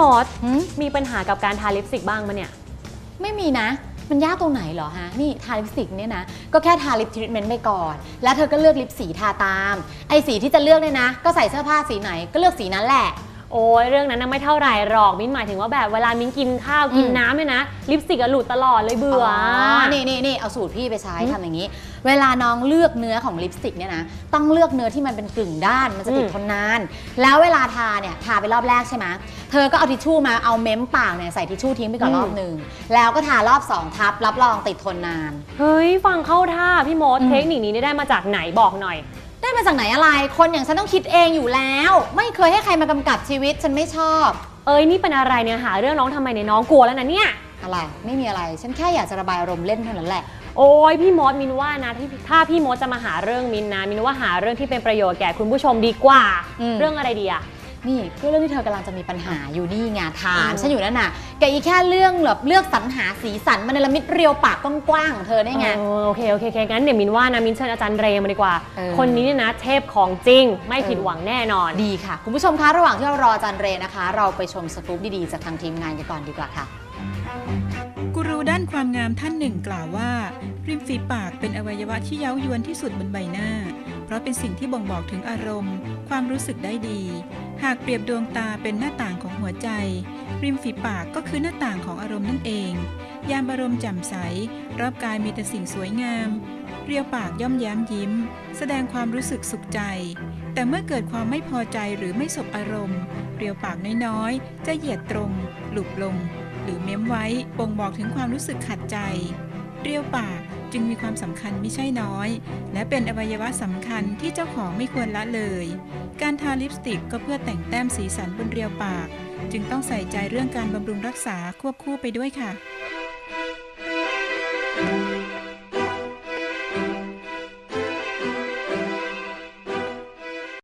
มดหืม มีปัญหากับการทาลิปสติกบ้างมะเนี่ย ไม่มีนะ มันยากตรงไหนเหรอฮะ นี่ทาลิปสติกเนี่ยนะ ก็แค่ทาลิปทรีทเมนต์ไปก่อน แล้วเธอก็เลือกลิปสีทาตาม ไอ้สีที่จะเลือกเนี่ยนะ ก็ใส่เสื้อผ้าสีไหนก็เลือกสีนั้นแหละ โอ้ยเรื่องนั้นนะไม่เท่าไหร่หรอกมิ้นหมายถึงว่าแบบเวลามิ้นกินข้าวกินอืมน้ำเนี่ยนะลิปสติกอะหลุดตลอดเลยเบื่ออ นี่นี่นี่เอาสูตรพี่ไปใช้อืมทำอย่างนี้ เวลาน้องเลือกเนื้อของลิปสติกเนี่ยนะ ต้องเลือกเนื้อที่มันเป็นกึ่งด้าน มันจะติดอืมทนนาน แล้วเวลาทาเนี่ยทาไปรอบแรกใช่ไหมเธอก็เอาทิชชู่มาเอาเม้มปากเนี่ยใส่ทิชชู่ทิ้งไปก่อนรอบหนึ่ง แล้วก็ทารอบสองทับรับรองติดทนนาน เฮ้ยฟังเข้าท่าพี่มดอืมเทคนิคนี้ได้มาจากไหนบอกหน่อย ได้มาจากไหนอะไร คนอย่างฉันต้องคิดเองอยู่แล้ว ไม่เคยให้ใครมากำกับชีวิตฉันไม่ชอบ เอ้ยนี่เป็นอะไรเนี่ยหาเรื่องน้องทำไมเนี่ยน้องกลัวแล้วนะเนี่ย อะไร ไม่มีอะไร ฉันแค่อยากจะระบายอารมณ์เล่นเท่านั้นแหละ โอ้ยพี่มดมินว่านะที่ถ้าพี่มดจะมาหาเรื่องมินนะมินว่าหาเรื่องที่เป็นประโยชน์แก่คุณผู้ชมดีกว่า อืม เรื่องอะไรดีอะ นี่ก็เรื่องที่เธอกำลังจะมีปัญหาอยู่นี่ไงถามอืมฉันอยู่นั่นน่ะแกอีแค่เรื่องแบบเลือกสรรหาสีสันมันในละมิดเรียวปากกว้างๆของเธอได้ไง เออโอเคโอเคโอเคงั้นเดี๋ยวมินว่านะมินเชิญอาจารย์เรมาดีกว่า เออ คนนี้เนี่ยนะเทพของจริงไม่ผิดหวังแน่นอน ดีค่ะ คุณผู้ชมคะระหว่างที่เรารออาจารย์เรนะคะ เราไปชมสกู๊ปดีๆจากทางทีมงานกันก่อนดีกว่าค่ะ กูรูด้านความงามท่านหนึ่งกล่าวว่า ริมฝีปากเป็นอวัยวะที่เย้ายวนที่สุดบนใบหน้า เพราะเป็นสิ่งที่บ่งบอกถึงอารมณ์ ความรู้สึกได้ดี หากเปรียบดวงตาเป็นหน้าต่างของหัวใจ ริมฝีปากก็คือหน้าต่างของอารมณ์นั่นเอง ยามอารมณ์แจ่มใส รอบกายมีแต่สิ่งสวยงาม เรียวปากย่อมแย้มยิ้ม แสดงความรู้สึกสุขใจ แต่เมื่อเกิดความไม่พอใจหรือไม่สบอารมณ์ เรียวปากน้อยๆ จะเหยียดตรง หลุบลง หรือเม้มไว้บ่งบอกถึงความรู้สึกขัดใจ เรียวปากจึงมีความสำคัญไม่ใช่น้อย และเป็นอวัยวะสำคัญที่เจ้าของไม่ควรละเลย การทาลิปสติกก็เพื่อแต่งแต้มสีสันบนเรียวปาก จึงต้องใส่ใจเรื่องการบำรุงรักษาควบคู่ไปด้วยค่ะ